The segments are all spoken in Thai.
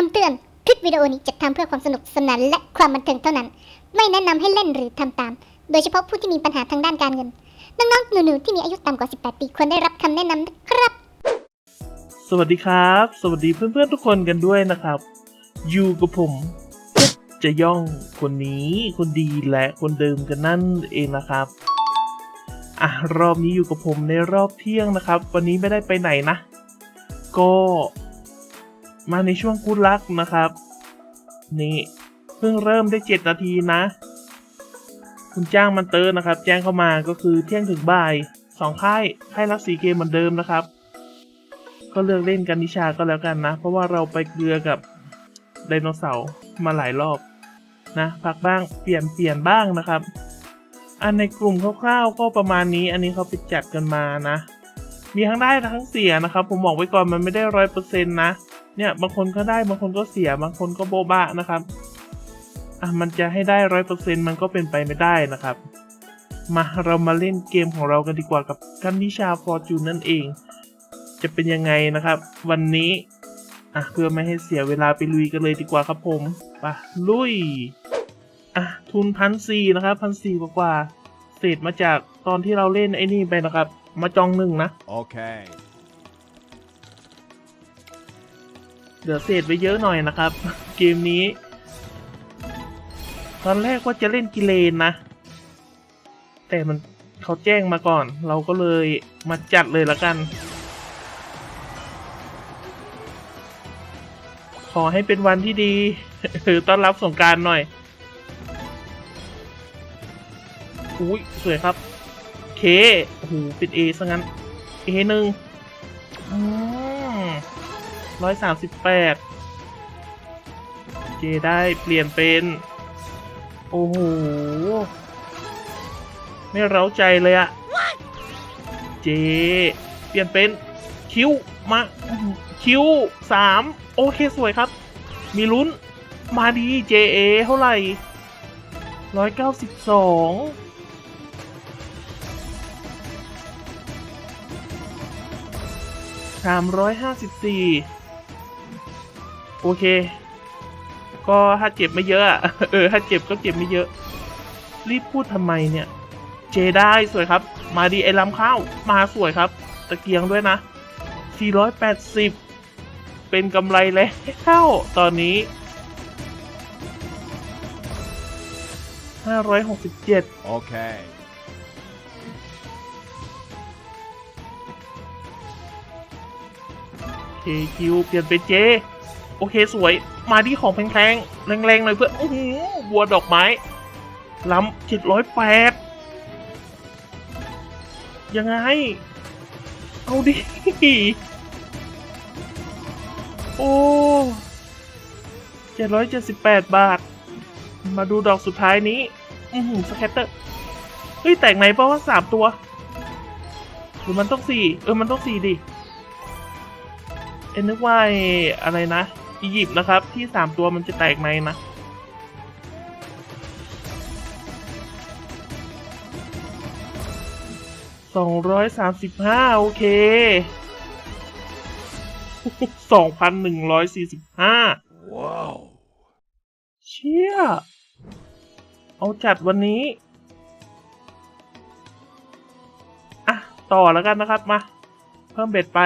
คำเตือน คลิปวิดีโอนี้จัดทำเพื่อความสนุกสนานและความบันเทิงเท่านั้น ไม่แนะนำให้เล่นหรือทำตาม โดยเฉพาะผู้ที่มีปัญหาทางด้านการเงิน น้องๆ หนูๆ ที่มีอายุต่ำกว่า 18 ปีควรได้รับคำแนะนำนะครับ สวัสดีครับ สวัสดีเพื่อนๆ ทุกคนกันด้วยนะครับ อยู่กับผมจะย่องคนนี้คนดีและคนเดิมกันนั่นเองนะครับ อะรอบนี้อยู่กับผมในรอบเที่ยงนะครับ วันนี้ไม่ได้ไปไหนนะ ก็ มาในช่วงกูดลักนะครับ นี่เพิ่งเริ่มได้เจ็ดนาทีนะ คุณจ้างมันเตอร์นะครับ แจ้งเข้ามาก็คือเที่ยงถึงบ่ายสองค่ายค่ายละสีเกมเหมือนเดิมนะครับ ก็เลือกเล่นกันนิชาก็แล้วกันนะ เพราะว่าเราไปเกลือกับไดโนเสาร์มาหลายรอบนะพักบ้างเปลี่ยนเปลี่ยนบ้างนะครับ อันในกลุ่มคร่าวๆก็ประมาณนี้ อันนี้เขาไปจัดกันมานะ มีทั้งได้ทั้งเสียนะครับ ผมบอกไว้ก่อนมันไม่ได้ร้อยเปอร์เซ็นต์นะ เนี่ยบางคนก็ได้บางคนก็เสียบางคนก็โบบะนะครับอะมันจะให้ได้ร้อยเปอร์เซ็นต์มันก็เป็นไปไม่ได้นะครับ มาเรามาเล่นเกมของเรากันดีกว่ากับกันนิชาฟอร์จูนนั่นเอง จะเป็นยังไงนะครับ วันนี้อะเพื่อไม่ให้เสียเวลาไปลุยกันเลยดีกว่าครับผมไปลุยอะทุนพันสี่นะครับพันสี่กว่าเศษมาจากตอนที่เราเล่นไอ้นี่ไปนะครับ มาจองหนึ่งนะ Okay. เหลือเศษไว้เยอะหน่อยนะครับ เกมนี้ ตอนแรกว่าจะเล่นกิเลนนะ แต่มันเขาแจ้งมาก่อน เราก็เลยมาจัดเลยละกัน ขอให้เป็นวันที่ดีหรือต้อนรับสงการหน่อย อุ้ยสวยครับ เคโอ้โหเป็นเอซะงั้นเอหนึ่งอืม ร้อยสามสิบแปดเจได้เปลี่ยนเป็น โอ้โห ไม่เร้าใจเลยอะเจ เปลี่ยนเป็นคิวมาคิวสามโอเคสวยครับ มีลุ้นมาดี JA เท่าไหร่ร้อยเก้าสิบสองสามร้อยห้าสิบสี่ โอเค ก็ถ้าเจ็บไม่เยอะอะเออถ้าเจ็บก็เจ็บไม่เยอะ รีบพูดทำไมเนี่ย เจได้สวยครับ มาดีไอ้ลำข้าวมาสวยครับ ตะเกียงด้วยนะ 480 เป็นกำไรแล้วตอนนี้ 567 Okay. เคคิวเปลี่ยนเป็นเจ โอเคสวย มาที่ของแพงๆแรงๆหน่อยเพื่อนโอ้โหบัวดอกไม้ล้ำเจ็ดร้อยแปดยังไง เอาดิ โอ้เจ็ดร้อยเจ็ดสิบแปดบาท มาดูดอกสุดท้ายนี้ อือหือสแคตเตอร์ เฮ้ย แต่งไหนเปล่าวะสามตัว หรือมันต้องสี่ เออ มันต้องสี่ดิ เอ็นนึกว่าอะไรนะ อียิปต์นะครับ ที่สามตัวมันจะแตกในนะสองร้อยสามสิบห้าโอเคสองพันหนึ่งร้อยสี่สิบห้า Wow. เชี่ย เอาจัดวันนี้ อะ ต่อแล้วกันนะครับ มา เพิ่มเบ็ดไป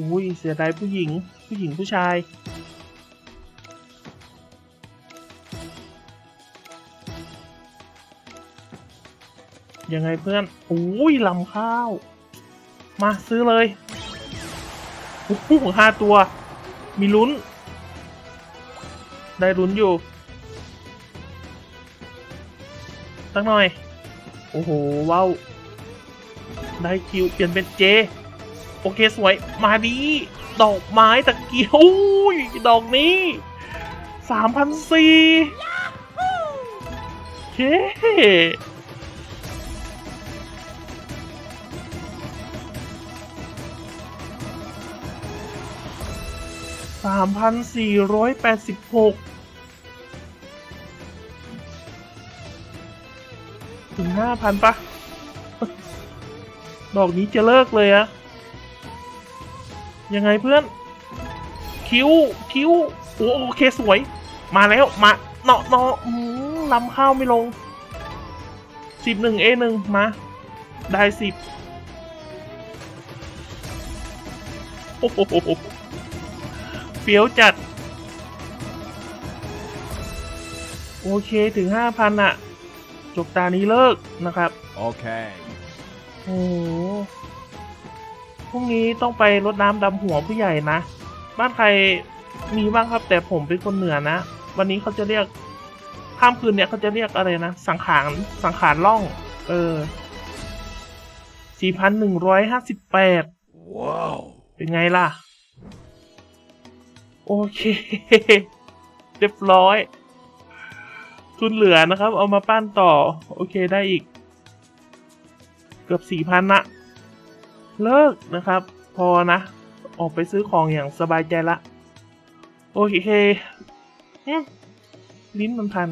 อุ้ยเสียดายผู้หญิง ผู้หญิงผู้ชาย ยังไงเพื่อนอุ้ยลำข้าว มาซื้อเลยโอ้โหห้าตัว มีลุ้น ได้ลุ้นอยู่ตั้งหน่อย โอ้โหว้าว ได้คิว เปลี่ยนเป็นเจ โอเคสวยมาดีดอกไม้ตะเกียวอุ้ยดอกนี้สามพันสี่เฮ้สามพันสี่ร้อยแปดสิบหกถึงห้าพันปะ ดอกนี้จะเลิกเลยอะ ยังไงเพื่อน คิ้ว คิ้ว โอโอเคสวย มาแล้ว มาเนาะเนาะอืมนำเข้าไม่ลงสิบหนึ่งเอหนึ่งมา ได้สิบโอ้โหเฟี้ยวจัด โอเคถึงห้าพันอะจบตานี้เลิกนะครับ Okay. โอ้โห พรุ่งนี้ต้องไปรดน้ำดำหัวผู้ใหญ่นะ บ้านใครมีบ้างครับ แต่ผมเป็นคนเหนือนะ วันนี้เขาจะเรียกข้ามคืนเนี่ยเขาจะเรียกอะไรนะ สังขารสังขารล่อง เออสี่พันหนึ่งร้อยห้าสิบแปด Whoa. เป็นไงล่ะ โอเคเรียบร้อยทุนเหลือนะครับ เอามาปั้นต่อ โอเคได้อีก เกือบสี่พันนะ เลิกนะครับ พอนะ ออกไปซื้อของอย่างสบายใจละ โอเคอลิ้นมันพัน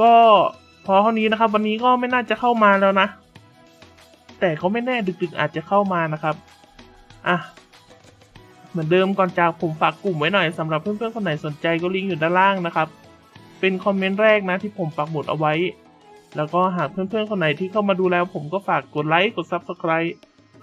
ก็พอเท่านี้นะครับ วันนี้ก็ไม่น่าจะเข้ามาแล้วนะ แต่ก็ไม่แน่ดึกๆอาจจะเข้ามานะครับอะเหมือนเดิมก่อนจากผมฝากกลุ่มไว้หน่อยสำหรับเพื่อนๆคนไหนสนใจก็ลิงก์อยู่ด้านล่างนะครับ เป็นคอมเมนต์แรกนะที่ผมปักหมุดเอาไว้ แล้วก็หากเพื่อนๆคนไหนที่เข้ามาดูแล้วผมก็ฝากกดไลค์กด Subscribe